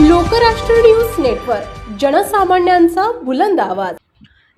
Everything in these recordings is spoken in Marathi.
लोकराष्ट्र न्यूज नेटवर्क जनसामान्यांचा बुलंद आवाज.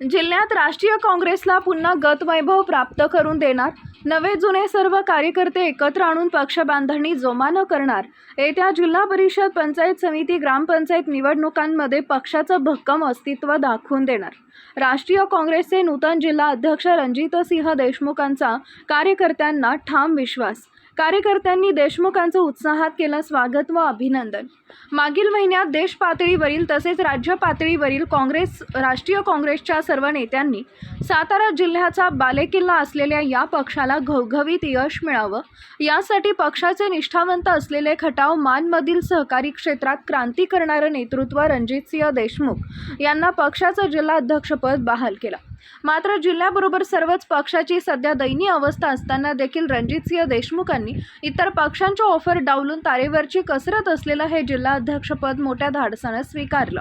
जिल्ह्यात राष्ट्रीय काँग्रेसला पुन्हा गतवैभव प्राप्त करून देणार नवे जुने सर्व कार्यकर्ते एकत्र आणून पक्ष बांधणी जोमानं करणार येत्या जिल्हा परिषद पंचायत समिती ग्रामपंचायत निवडणुकांमध्ये पक्षाचं भक्कम अस्तित्व दाखवून देणार. राष्ट्रीय काँग्रेसचे नूतन जिल्हा अध्यक्ष रणजितसिंह देशमुखांचा कार्यकर्त्यांना ठाम विश्वास. कार्यकर्त्यांनी देशमुखांचं उत्साहात केलं स्वागत व अभिनंदन. मागील महिन्यात देश पातळीवरील तसेच राज्य पातळीवरील काँग्रेस राष्ट्रीय काँग्रेसच्या सर्व नेत्यांनी सातारा जिल्ह्याचा बालेकिल्ला असलेल्या या पक्षाला घवघवीत यश मिळावं. यासाठी पक्षाचे निष्ठावंत असलेले खटाव मानमधील सहकारी क्षेत्रात क्रांती करणारं नेतृत्व रणजितसिंह देशमुख यांना पक्षाचं जिल्हा अध्यक्षपद बहाल केलं. मात्र जिल्ह्याबरोबर सर्वच पक्षाची सध्या दयनीय अवस्था असताना देखील रणजितसिंह देशमुखांनी इतर पक्षांच्या ऑफर डावलून तारेवरची कसरत असलेलं हे जिल्हा अध्यक्षपद मोठ्या धाडसानं स्वीकारलं.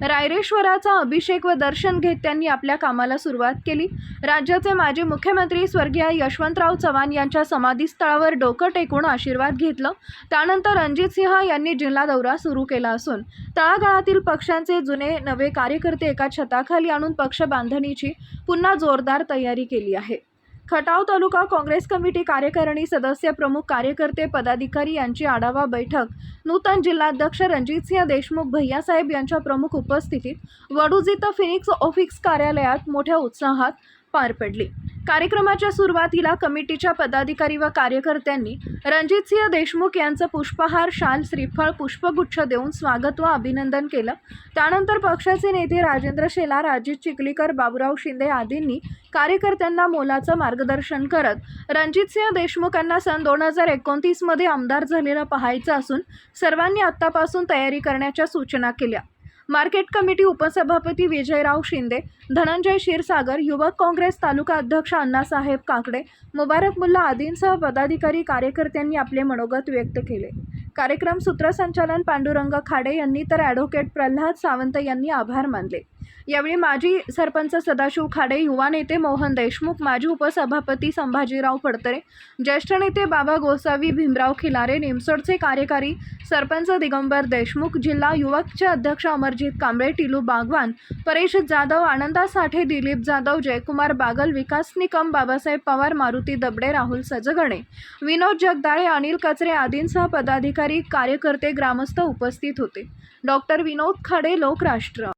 रायरेश्वराचा अभिषेक व दर्शन घेत त्यांनी आपल्या कामाला सुरुवात केली. राज्याचे माजी मुख्यमंत्री स्वर्गीय यशवंतराव चव्हाण यांच्या समाधीस्थळावर डोकं टेकून आशीर्वाद घेतलं. त्यानंतर रणजितसिंह यांनी जिल्हा दौरा सुरू केला असून तळागाळातील पक्षांचे जुने नवे कार्यकर्ते एका छताखाली आणून पक्ष बांधणीची पुन्हा जोरदार तयारी केली आहे. खटाव तालुका काँग्रेस कमिटी कार्यकारिणी सदस्य प्रमुख कार्यकर्ते पदाधिकारी यांची आढावा बैठक. नूतन जिल्हाध्यक्ष रणजितसिंह देशमुख भैयासाहेब यांच्या प्रमुख उपस्थितीत वडूज इथं फिनिक्स ऑफिक्स कार्यालयात मोठ्या उत्साहात पार पडली. कार्यक्रमाच्या सुरुवातीला कमिटीच्या पदाधिकारी व कार्यकर्त्यांनी रणजितसिंह देशमुख यांचं पुष्पहार शाल श्रीफळ पुष्पगुच्छ देऊन स्वागत व अभिनंदन केलं. त्यानंतर पक्षाचे नेते राजेंद्र शेलार अजित चिखलीकर बाबुराव शिंदे आदींनी कार्यकर्त्यांना मोलाचं मार्गदर्शन करत रणजितसिंह देशमुखांना सन दोन हजार एकोणतीसमध्ये आमदार झालेलं पाहायचं असून सर्वांनी आत्तापासून तयारी करण्याच्या सूचना केल्या. मार्केट कमिटी उपसभापती विजयराव शिंदे धनंजय क्षीरसागर युवक काँग्रेस तालुका अध्यक्ष अण्णासाहेब काकडे मुबारक मुल्ला आदींसह पदाधिकारी कार्यकर्त्यांनी आपले मनोगत व्यक्त केले. कार्यक्रम सूत्रसंचालन पांडुरंग खाडे यांनी तर ॲडव्होकेट प्रल्हाद सावंत यांनी आभार मानले. यावेळी माजी सरपंच सदाशिव खाडे युवा नेते मोहन देशमुख माजी उपसभापती संभाजीराव फडतरे ज्येष्ठ नेते बाबा गोसावी भीमराव खिलारे निमसोडचे कार्यकारी सरपंच दिगंबर देशमुख जिल्हा युवकचे अध्यक्ष अमरजित कांबळे टिलू बागवान परेश जाधव आनंदा साठे दिलीप जाधव जयकुमार बागल विकास निकम बाबासाहेब पवार मारुती दबडे राहुल सजगणे विनोद जगदाळे अनिल कचरे आदींसह पदाधिकारी कार्यकर्ते ग्रामस्थ उपस्थित होते. डॉक्टर विनोद खाडे लोकराष्ट्र.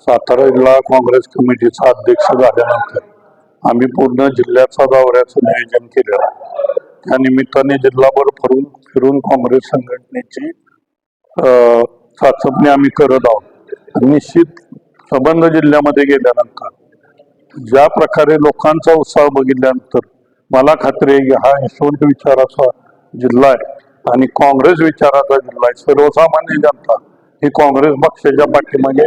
सातारा जिल्हा काँग्रेस कमिटीचा अध्यक्ष झाल्यानंतर आम्ही पूर्ण जिल्ह्याचा दौऱ्याचं नियोजन केलेलं आहे. त्या निमित्ताने जिल्हाभर फिरून फिरून काँग्रेस संघटनेची चाचपणी आम्ही करत आहोत निश्चित संबंध जिल्ह्यामध्ये गेल्यानंतर ज्या प्रकारे लोकांचा उत्साह बघितल्यानंतर मला खात्री आहे की हा यशवंत विचाराचा जिल्हा आहे आणि काँग्रेस विचाराचा जिल्हा आहे सर्वसामान्य जनता ही काँग्रेस पक्षाच्या पाठीमागे